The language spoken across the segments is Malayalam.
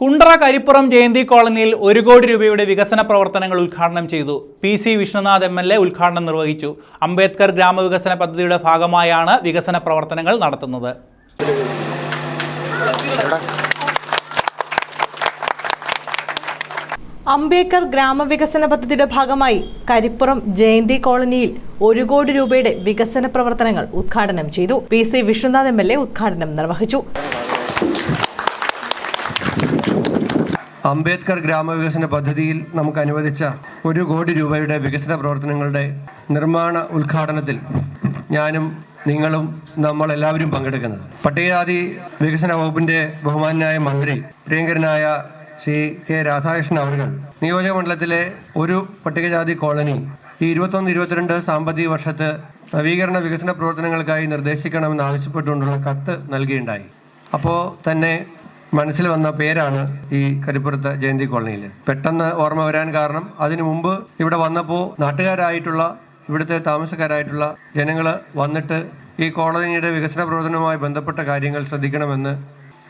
കുണ്ടറ കരിപ്പുറം ജയന്തി കോളനിയിൽ ഒരു കോടി രൂപയുടെ വികസന പ്രവർത്തനങ്ങൾ ഉദ്ഘാടനം ചെയ്തു. P C Vishnunath M L A ഉദ്ഘാടനം നിർവഹിച്ചു. അംബേദ്കർ ഗ്രാമവികസന പദ്ധതിയുടെ ഭാഗമായാണ് വികസന പ്രവർത്തനങ്ങൾ നടത്തുന്നത്. അംബേദ്കർ ഗ്രാമവികസന പദ്ധതിയുടെ ഭാഗമായി കരിപ്പുറം ജയന്തി കോളനിയിൽ ഒരു കോടി രൂപയുടെ വികസന പ്രവർത്തനങ്ങൾ ഉദ്ഘാടനം ചെയ്തു. P C Vishnunath M L A ഉദ്ഘാടനം നിർവഹിച്ചു. അംബേദ്കർ ഗ്രാമവികസന പദ്ധതിയിൽ നമുക്ക് അനുവദിച്ച ഒരു കോടി രൂപയുടെ വികസന പ്രവർത്തനങ്ങളുടെ നിർമ്മാണ ഉദ്ഘാടനത്തിൽ ഞാനും നിങ്ങളും നമ്മൾ എല്ലാവരും പങ്കെടുക്കുന്നത്. പട്ടികജാതി വികസന വകുപ്പിന്റെ ബഹുമാനായ മന്ത്രി പ്രിയങ്കരനായ ശ്രീ കെ രാധാകൃഷ്ണൻ അവർ നിയോജക മണ്ഡലത്തിലെ ഒരു പട്ടികജാതി കോളനി ഈ ഇരുപത്തൊന്ന് ഇരുപത്തിരണ്ട് സാമ്പത്തിക വർഷത്ത് നവീകരണ വികസന പ്രവർത്തനങ്ങൾക്കായി നിർദ്ദേശിക്കണമെന്ന് ആവശ്യപ്പെട്ടുകൊണ്ടുള്ള കത്ത് നൽകിയിട്ടുണ്ടായി അപ്പോൾ തന്നെ മനസ്സിൽ വന്ന പേരാണ് ഈ കരിപ്പുറത്ത് ജയന്തി കോളനിയിൽ പെട്ടെന്ന് ഓർമ്മ വരാൻ കാരണം അതിനു മുമ്പ് ഇവിടെ വന്നപ്പോൾ നാട്ടുകാരായിട്ടുള്ള ഇവിടുത്തെ താമസക്കാരായിട്ടുള്ള ജനങ്ങൾ വന്നിട്ട് ഈ കോളനിയുടെ വികസന പ്രവർത്തനവുമായി ബന്ധപ്പെട്ട കാര്യങ്ങൾ ശ്രദ്ധിക്കണമെന്ന്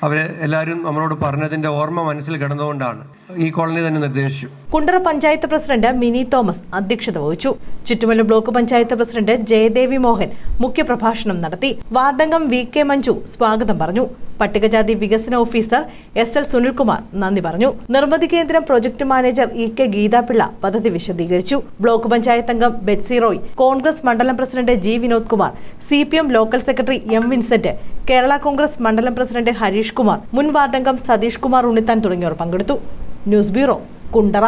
അവർ എല്ലാവരും നമ്മളോട് പറഞ്ഞതിന്റെ ഓർമ്മ മനസ്സിൽ കിടന്നുകൊണ്ടാണ് ഈ കോളനി തന്നെ നിർദ്ദേശിച്ചു. കുണ്ടറ പഞ്ചായത്ത് പ്രസിഡന്റ് മിനി തോമസ് അധ്യക്ഷത വഹിച്ചു. ചുറ്റുമല ബ്ലോക്ക് പഞ്ചായത്ത് പ്രസിഡന്റ് ജയദേവി മോഹൻ മുഖ്യപ്രഭാഷണം നടത്തി. വാർഡംഗം വി കെ മഞ്ജു സ്വാഗതം പറഞ്ഞു. പട്ടികജാതി വികസന ഓഫീസർ എസ് എൽ സുനിൽകുമാർ നന്ദി പറഞ്ഞു. നിർമ്മിതി കേന്ദ്രം project manager E K Geethapillai പദ്ധതി വിശദീകരിച്ചു. ബ്ലോക്ക് പഞ്ചായത്ത് അംഗം ബെറ്റ്സി റോയ് കോൺഗ്രസ് മണ്ഡലം president G Vinod Kumar C local secretary M Vincent Kerala Congress മണ്ഡലം പ്രസിഡന്റ് ഹരീഷ് കുമാർ. മുൻ വാർഡംഗം സതീഷ് കുമാർ ഉണ്ണിത്താൻ തുടങ്ങിയവർ പങ്കെടുത്തു. News bureau Kundara.